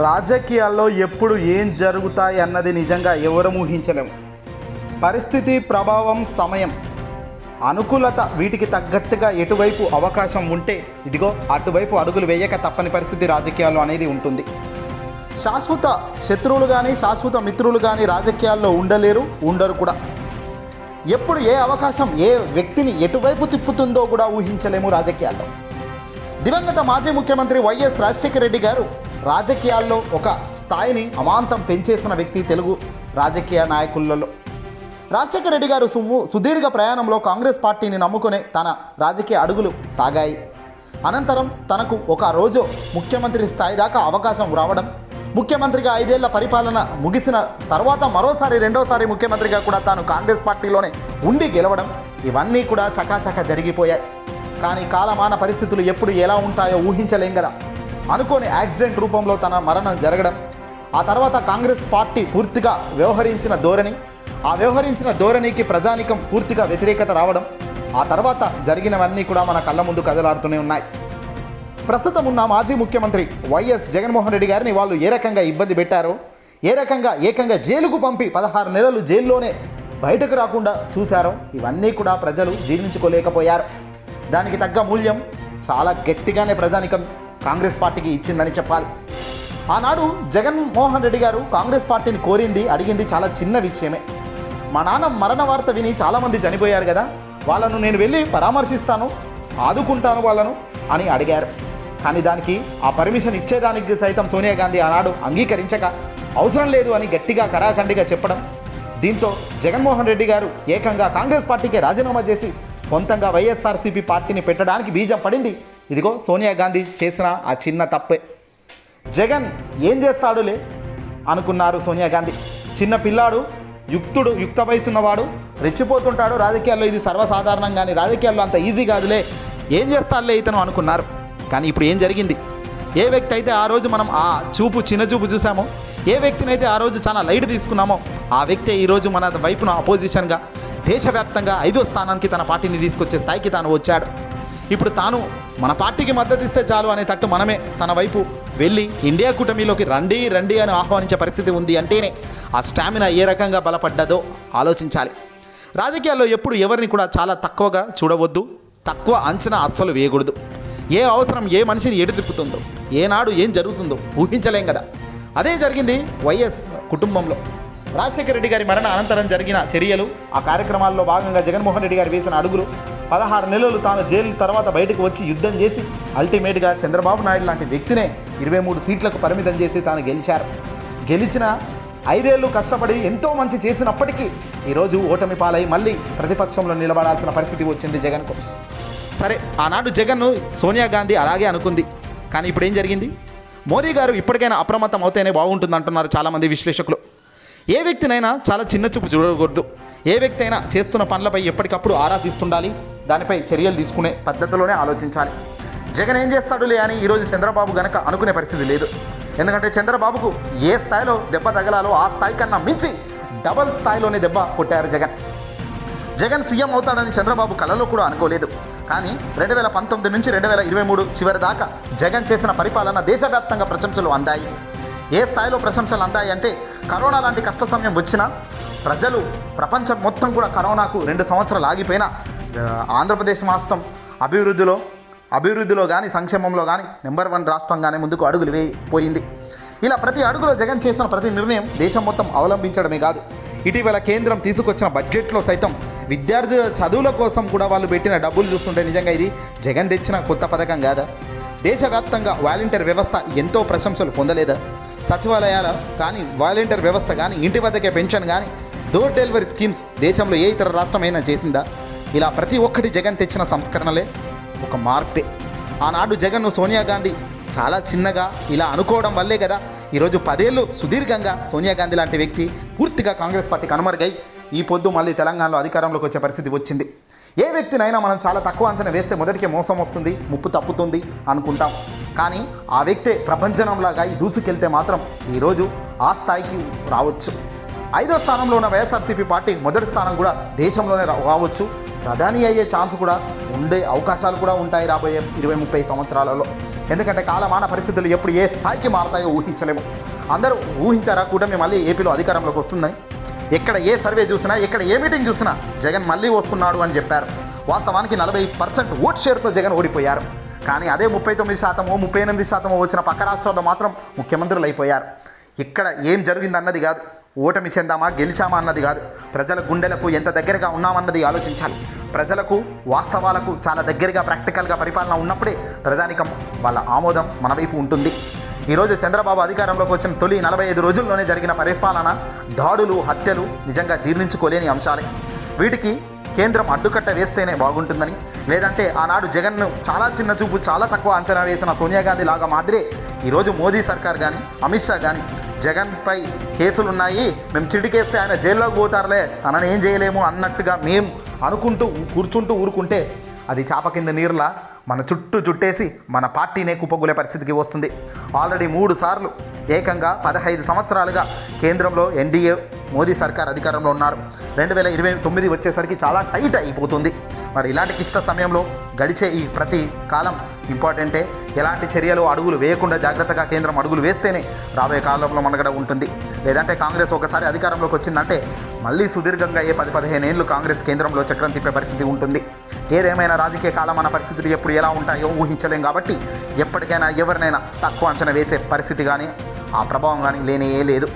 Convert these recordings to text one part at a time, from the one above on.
రాజకీయాల్లో ఎప్పుడు ఏం జరుగుతాయి అన్నది నిజంగా ఎవరు ఊహించలేము పరిస్థితి ప్రభావం సమయం అనుకూలత వీటికి తగ్గట్టుగా ఎటువైపు అవకాశం ఉంటే ఇదిగో అటువైపు అడుగులు వేయక తప్పని పరిస్థితి రాజకీయాల్లో అనేది ఉంటుంది. శాశ్వత శత్రువులు కానీ శాశ్వత మిత్రులు కానీ రాజకీయాల్లో ఉండలేరు ఉండరు కూడా. ఎప్పుడు ఏ అవకాశం ఏ వ్యక్తిని ఎటువైపు తిప్పుతుందో కూడా ఊహించలేము రాజకీయాల్లో. దివంగత మాజీ ముఖ్యమంత్రి వైఎస్ రాజశేఖర రెడ్డి గారు రాజకీయాల్లో ఒక స్థాయిని అమాంతం పెంచేసిన వ్యక్తి తెలుగు రాజకీయ నాయకులలో. రాజశేఖర రెడ్డి గారు సుమ్ము సుదీర్ఘ ప్రయాణంలో కాంగ్రెస్ పార్టీని నమ్ముకునే తన రాజకీయ అడుగులు సాగాయి. అనంతరం తనకు ఒక రోజు ముఖ్యమంత్రి స్థాయి దాకా అవకాశం రావడం ముఖ్యమంత్రిగా ఐదేళ్ళ పరిపాలన ముగిసిన తర్వాత మరోసారి రెండోసారి ముఖ్యమంత్రిగా కూడా తాను కాంగ్రెస్ పార్టీలోనే ఉండి గెలవడం ఇవన్నీ కూడా చకాచక జరిగిపోయాయి. కానీ కాలమాన పరిస్థితులు ఎప్పుడు ఎలా ఉంటాయో ఊహించలేం కదా అనుకోని యాక్సిడెంట్ రూపంలో తన మరణం జరగడం ఆ తర్వాత కాంగ్రెస్ పార్టీ పూర్తిగా వ్యవహరించిన ధోరణి ఆ వ్యవహరించిన ధోరణికి ప్రజానికం పూర్తిగా వ్యతిరేకత రావడం ఆ తర్వాత జరిగినవన్నీ కూడా మన కళ్ళ ముందు కదలాడుతూనే ఉన్నాయి. ప్రస్తుతం ఉన్న మాజీ ముఖ్యమంత్రి వైఎస్ జగన్మోహన్ రెడ్డి గారిని వాళ్ళు ఏ రకంగా ఇబ్బంది పెట్టారో ఏ రకంగా ఏకంగా జైలుకు పంపి పదహారు నెలలు జైల్లోనే బయటకు రాకుండా చూశారో ఇవన్నీ కూడా ప్రజలు జీర్ణించుకోలేకపోయారు. దానికి తగ్గ మూల్యం చాలా గట్టిగానే ప్రజానికం కాంగ్రెస్ పార్టీకి ఇచ్చిందని చెప్పాలి. ఆనాడు జగన్మోహన్ రెడ్డి గారు కాంగ్రెస్ పార్టీని కోరింది అడిగింది చాలా చిన్న విషయమే. మా నాన్న మరణ వార్త విని చాలామంది చనిపోయారు కదా వాళ్ళను నేను వెళ్ళి పరామర్శిస్తాను ఆదుకుంటాను వాళ్ళను అని అడిగారు. కానీ దానికి ఆ పర్మిషన్ ఇచ్చేదానికి సైతం సోనియా గాంధీ ఆనాడు అంగీకరించక అవసరం లేదు అని గట్టిగా కరాఖండిగా చెప్పడం. దీంతో జగన్మోహన్ రెడ్డి గారు ఏకంగా కాంగ్రెస్ పార్టీకి రాజీనామా చేసి సొంతంగా వైఎస్ఆర్సీపీ పార్టీని పెట్టడానికి బీజం పడింది. ఇదిగో సోనియా గాంధీ చేసిన ఆ చిన్న తప్పే. జగన్ ఏం చేస్తాడులే? అనుకున్నారు సోనియా గాంధీ. చిన్న పిల్లాడు యుక్తుడు యుక్త వయసున్నవాడు రెచ్చిపోతుంటాడు రాజకీయాల్లో. ఇది సర్వసాధారణం కానీ రాజకీయాల్లో అంత ఈజీ కాదులే. ఏం చేస్తాడులే ఇతను అనుకున్నారు. కానీ ఇప్పుడు ఏం జరిగింది? ఏ వ్యక్తి అయితే ఆ రోజు మనం ఆ చూపు చిన్న చూపు చూసామో ఏ వ్యక్తిని అయితే ఆ రోజు చాలా లైట్ తీసుకున్నామో ఆ వ్యక్తే ఈరోజు మన వైపున అపోజిషన్గా దేశవ్యాప్తంగా ఐదో స్థానానికి తన పార్టీని తీసుకొచ్చే స్థాయికి తాను వచ్చాడు. ఇప్పుడు తాను మన పార్టీకి మద్దతు ఇస్తే చాలు అనే తట్టు మనమే తన వైపు వెళ్ళి ఇండియా కూటమిలోకి రండి రండి అని ఆహ్వానించే పరిస్థితి ఉంది అంటేనే ఆ స్టామినా ఏ రకంగా బలపడ్డదో ఆలోచించాలి. రాజకీయాల్లో ఎప్పుడు ఎవరిని కూడా చాలా తక్కువగా చూడవద్దు తక్కువ అంచనా అస్సలు వేయకూడదు. ఏ అవసరం ఏ మనిషిని ఎటు తిప్పుతుందో ఏనాడు ఏం జరుగుతుందో ఊహించలేం కదా. అదే జరిగింది వైఎస్ కుటుంబంలో. రాజశేఖర రెడ్డి గారి మరణ అనంతరం జరిగిన చర్యలు ఆ కార్యక్రమాల్లో భాగంగా జగన్మోహన్ రెడ్డి గారు వేసిన అడుగులు పదహారు నెలలు తాను జైలు తర్వాత బయటకు వచ్చి యుద్ధం చేసి అల్టిమేట్గా చంద్రబాబు నాయుడు లాంటి వ్యక్తినే ఇరవై మూడు సీట్లకు పరిమితం చేసి తాను గెలిచారు. గెలిచిన ఐదేళ్ళు కష్టపడి ఎంతో మంచి చేసినప్పటికీ ఈరోజు ఓటమి పాలై మళ్ళీ ప్రతిపక్షంలో నిలబడాల్సిన పరిస్థితి వచ్చింది జగన్కు. సరే ఆనాడు జగన్ను సోనియా గాంధీ అలాగే అనుకుంది. కానీ ఇప్పుడు ఏం జరిగింది? మోదీ గారు ఇప్పటికైనా అప్రమత్తం అవుతేనే బాగుంటుంది అంటున్నారు చాలామంది విశ్లేషకులు. ఏ వ్యక్తినైనా చాలా చిన్న చూపు చూడకూడదు. ఏ వ్యక్తి అయినా చేస్తున్న పనులపై ఎప్పటికప్పుడు ఆరా తీస్తుండాలి దానిపై చర్యలు తీసుకునే పద్ధతిలోనే ఆలోచించాలి. జగన్ ఏం చేస్తాడులే అని ఈరోజు చంద్రబాబు గనక అనుకునే పరిస్థితి లేదు. ఎందుకంటే చంద్రబాబుకు ఏ స్థాయిలో దెబ్బ తగలాలో ఆ స్థాయి కన్నా మించి డబల్ స్థాయిలోనే దెబ్బ కొట్టారు జగన్. జగన్ సీఎం అవుతాడని చంద్రబాబు కలలో కూడా అనుకోలేదు. కానీ రెండు వేల పంతొమ్మిది నుంచి రెండు వేల ఇరవై మూడు చివరి దాకా జగన్ చేసిన పరిపాలన దేశవ్యాప్తంగా ప్రశంసలు అందాయి. ఏ స్థాయిలో ప్రశంసలు అందాయి అంటే కరోనా లాంటి కష్ట సమయం వచ్చినా ప్రజలు ప్రపంచం మొత్తం కూడా కరోనాకు రెండు సంవత్సరాలు ఆగిపోయినా ఆంధ్రప్రదేశ్ రాష్ట్రం అభివృద్ధిలో అభివృద్ధిలో కానీ సంక్షేమంలో కానీ నెంబర్ వన్ రాష్ట్రంగానే ముందుకు అడుగులు వేయిపోయింది ఇలా ప్రతి అడుగులో జగన్ చేసిన ప్రతి నిర్ణయం దేశం మొత్తం అవలంబించడమే కాదు. ఇటీవల కేంద్రం తీసుకొచ్చిన బడ్జెట్లో సైతం విద్యార్థుల చదువుల కోసం కూడా వాళ్ళు పెట్టిన డబ్బులు చూస్తుంటే నిజంగా ఇది జగన్ తెచ్చిన కొత్త పథకం కాదా? దేశవ్యాప్తంగా వాలంటీర్ వ్యవస్థ ఎంతో ప్రశంసలు పొందలేదా? సచివాలయాల కానీ వాలంటీర్ వ్యవస్థ కానీ ఇంటి వద్దకే పెన్షన్ కానీ డోర్ డెలివరీ స్కీమ్స్ దేశంలో ఏ ఇతర రాష్ట్రమైనా చేసిందా? ఇలా ప్రతి ఒక్కటి జగన్ తెచ్చిన సంస్కరణలే ఒక మార్పే. ఆనాడు జగన్ సోనియా గాంధీ చాలా చిన్నగా ఇలా అనుకోవడం వల్లే కదా ఈరోజు పదేళ్ళు సుదీర్ఘంగా సోనియా గాంధీ లాంటి వ్యక్తి పూర్తిగా కాంగ్రెస్ పార్టీకి కనుమరుగై ఈ పొద్దు మళ్ళీ తెలంగాణలో అధికారంలోకి వచ్చే పరిస్థితి వచ్చింది. ఏ వ్యక్తినైనా మనం చాలా తక్కువ అంచనా వేస్తే మొదటికే మోసం వస్తుంది ముప్పు తప్పుతుంది అనుకుంటాం. కానీ ఆ వ్యక్తే ప్రపంచంలాగా ఈ దూసుకెళ్తే మాత్రం ఈరోజు ఆ స్థాయికి రావచ్చు. ఐదో స్థానంలో ఉన్న వైఎస్ఆర్సీపీ పార్టీ మొదటి స్థానం కూడా దేశంలోనే రావచ్చు. ప్రధాని అయ్యే ఛాన్స్ కూడా ఉండే అవకాశాలు కూడా ఉంటాయి రాబోయే ఇరవై ముప్పై సంవత్సరాలలో. ఎందుకంటే కాలమాన పరిస్థితులు ఎప్పుడు ఏ స్థాయికి మారతాయో ఊహించలేము. అందరూ ఊహించారా? కూటమి మళ్ళీ ఏపీలో అధికారంలోకి వస్తుందని. ఎక్కడ ఏ సర్వే చూసినా ఎక్కడ ఏ మీటింగ్ చూసినా జగన్ మళ్ళీ వస్తున్నాడు అని చెప్పారు. వాస్తవానికి నలభై పర్సెంట్ ఓట్ షేర్తో జగన్ ఓడిపోయారు. కానీ అదే ముప్పై తొమ్మిది శాతమో ముప్పై ఎనిమిది శాతమో వచ్చిన పక్క రాష్ట్రాల్లో మాత్రం ముఖ్యమంత్రులు అయిపోయారు. ఇక్కడ ఏం జరిగిందన్నది కాదు. ఓటమి చెందామా గెలిచామా అన్నది కాదు. ప్రజల గుండెలకు ఎంత దగ్గరగా ఉన్నామన్నది ఆలోచించాలి. ప్రజలకు వాస్తవాలకు చాలా దగ్గరగా ప్రాక్టికల్గా పరిపాలన ఉన్నప్పుడే ప్రజానికం వాళ్ళ ఆమోదం మన వైపు ఉంటుంది. ఈరోజు చంద్రబాబు అధికారంలోకి వచ్చిన తొలి నలభై ఐదు రోజుల్లోనే జరిగిన పరిపాలన దాడులు హత్యలు నిజంగా జీర్ణించుకోలేని అంశాలే. వీటికి కేంద్రం అడ్డుకట్ట వేస్తేనే బాగుంటుందని లేదంటే ఆనాడు జగన్ను చాలా చిన్న చూపు చాలా తక్కువ అంచనా వేసిన సోనియా గాంధీ లాగా మాదిరే ఈరోజు మోదీ సర్కార్ కానీ అమిత్ షా కానీ జగన్పై కేసులున్నాయి. మేము చిడికేస్తే ఆయన జైల్లోకి పోతారులే. తనని ఏం చేయలేము అన్నట్టుగా మేము అనుకుంటూ కూర్చుంటూ ఊరుకుంటే అది చాప కింద నీరులా మన చుట్టూ చుట్టేసి మన పార్టీనే కుప్పగొలే పరిస్థితికి వస్తుంది. ఆల్రెడీ మూడు సార్లు ఏకంగా పదహైదు సంవత్సరాలుగా కేంద్రంలో ఎన్డీఏ మోదీ సర్కార్ అధికారంలో ఉన్నారు. రెండు వేల ఇరవై తొమ్మిది వచ్చేసరికి చాలా టైట్ అయిపోతుంది. మరి ఇలాంటి క్లిష్ట సమయంలో గడిచే ఈ ప్రతి కాలం ఇంపార్టెంటే. ఎలాంటి చర్యలు అడుగులు వేయకుండా జాగ్రత్తగా కేంద్రం అడుగులు వేస్తేనే రాబోయే కాలంలో మనగడ ఉంటుంది. లేదంటే కాంగ్రెస్ ఒకసారి అధికారంలోకి వచ్చిందంటే మళ్ళీ సుదీర్ఘంగా ఏ పది పదిహేను ఏళ్ళు కాంగ్రెస్ కేంద్రంలో చక్రం తిప్పే పరిస్థితి ఉంటుంది. ఏదేమైనా రాజకీయ కాలం మన పరిస్థితులు ఎప్పుడు ఎలా ఉంటాయో ఊహించలేం కాబట్టి ఎప్పటికైనా ఎవరినైనా తక్కువ అంచనా వేసే పరిస్థితి కానీ ఆ ప్రభావం కానీ లేనే లేదు.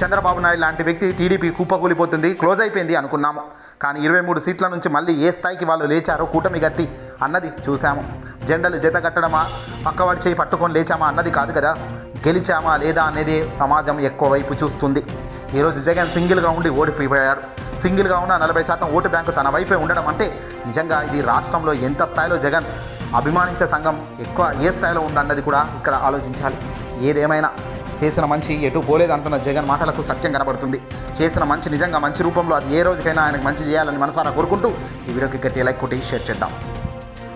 చంద్రబాబు నాయుడు లాంటి వ్యక్తి టీడీపీ కూపకూలిపోతుంది క్లోజ్ అయిపోయింది అనుకున్నాము కానీ ఇరవై మూడు సీట్ల నుంచి మళ్ళీ ఏ స్థాయికి వాళ్ళు లేచారో కూటమి గట్టి అన్నది చూసాము జెండలు జత కట్టడమా పక్కవాడి చేయి పట్టుకొని లేచామా అన్నది కాదు కదా. గెలిచామా లేదా అనేది సమాజం ఎక్కువ వైపు చూస్తుంది. ఈరోజు జగన్ సింగిల్గా ఉండి ఓడిపోయారు. సింగిల్గా ఉన్న నలభై శాతం ఓటు బ్యాంకు తన వైపే ఉండడం అంటే నిజంగా ఇది రాష్ట్రంలో ఎంత స్థాయిలో జగన్ అభిమానించే సంఘం ఎక్కువ ఏ స్థాయిలో ఉందన్నది కూడా ఇక్కడ ఆలోచించాలి. ఏదేమైనా చేసిన మంచి ఎటు పోలేదంటున్న జగన్ మాటలకు సత్యం కనబడుతుంది. చేసిన మంచి నిజంగా మంచి రూపంలో అది ఏ రోజుకైనా ఆయనకు మంచి చేయాలని మనసారా కోరుకుంటూ ఈ వీడియోకి గట్టి లైక్ కొట్టి షేర్ చేద్దాం.